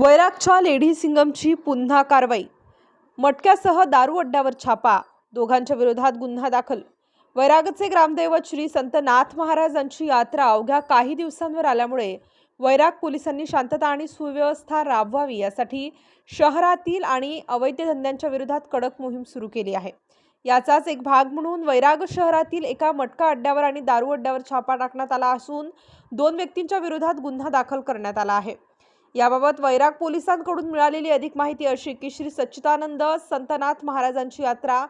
वैरागच्या lady सिंगमची पुन्हा कारवाई. मटक्यासह दारू अड्ड्यावर छापा. दोघांच्या विरोधात गुन्हा दाखल. वैरागचे ग्रामदैवत श्री संत नाथ महाराजांची यात्रा अवघ्या काही दिवसांवर आल्यामुळे वैराग पोलिसांनी शांतता आणि सुव्यवस्था राबवावी यासाठी शहरातील आणि अवैध धंद्यांच्या विरोधात कडक मोहीम सुरू केली आहे. याचाच एक भाग म्हणून वैराग शहरातील एका मटका अड्ड्यावर आणि दारू अड्ड्यावर छापा टाकण्यात आला असून दोन व्यक्तींच्या विरोधात गुन्हा दाखल करण्यात आला आहे. याबाबत वैराग पोलिसांकडून मिळालेली अधिक माहिती अशी की श्री सच्चिदानंद संतनाथ महाराजांची यात्रा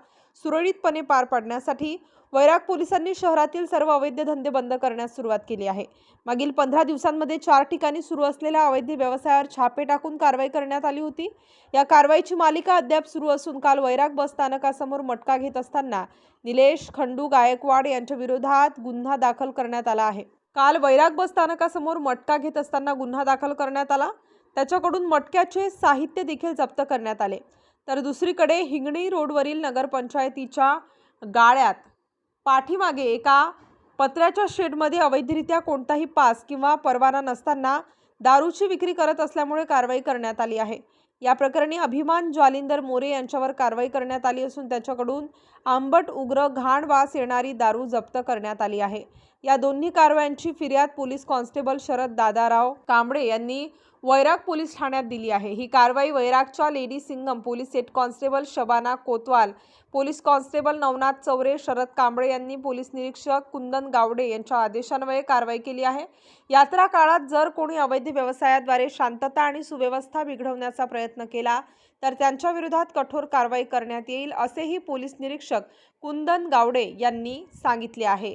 सुरळीतपणे पार पाडण्यासाठी वैराग पोलिसांनी शहरातील सर्व अवैध धंदे बंद करण्यास सुरुवात केली आहे. मागील पंधरा दिवसांमध्ये चार ठिकाणी सुरू असलेल्या अवैध व्यवसायावर छापे टाकून कारवाई करण्यात आली होती. या कारवाईची मालिका अद्याप सुरू असून काल वैराग बस स्थानकासमोर मटका घेत असताना निलेश खंडू गायकवाड यांच्या विरोधात गुन्हा दाखल करण्यात आला आहे. काल वैराग बस स्थानकासमोर मटका घेत असताना गुन्हा दाखल करण्यात आला. त्याच्याकडून मटक्याचे साहित्य देखील जप्त करण्यात आले. तर दुसरीकडे हिंगणी रोडवरील नगरपंचायतीच्या गाळ्यात पाठीमागे एका पत्र्याच्या शेडमध्ये अवैधरित्या कोणताही पास किंवा परवाना नसताना दारूची विक्री करत असल्यामुळे कारवाई करण्यात आली आहे. या प्रकरणी अभिमान ज्वालिंदर मोरे यांच्यावर कारवाई करण्यात आली असून त्याच्याकडून आंबट उग्र घाण वास येणारी दारू जप्त करण्यात आली आहे. या दोन्ही कारवायांची फिर्याद पोलीस कॉन्स्टेबल शरद दादाराव कांबळे यांनी वैराग पोलीस ठाण्यात दिली आहे. ही कारवाई वैरागच्या lady Singham police head constable Shabana Kotwal police constable Navnath Chaure Sharad Kamble यांनी पोलीस निरीक्षक कुंदन गावडे यांच्या आदेशान्वये कारवाई केली आहे. यात्रा काळात जर कोणी अवैध व्यवसायाद्वारे शांतता आणि सुव्यवस्था बिघडवण्याचा प्रयत्न केला तर त्यांच्या विरोधात कठोर कारवाई करण्यात येईल असेही पोलीस निरीक्षक निरीक्षक कुंदन गावडे यांनी सांगितले आहे.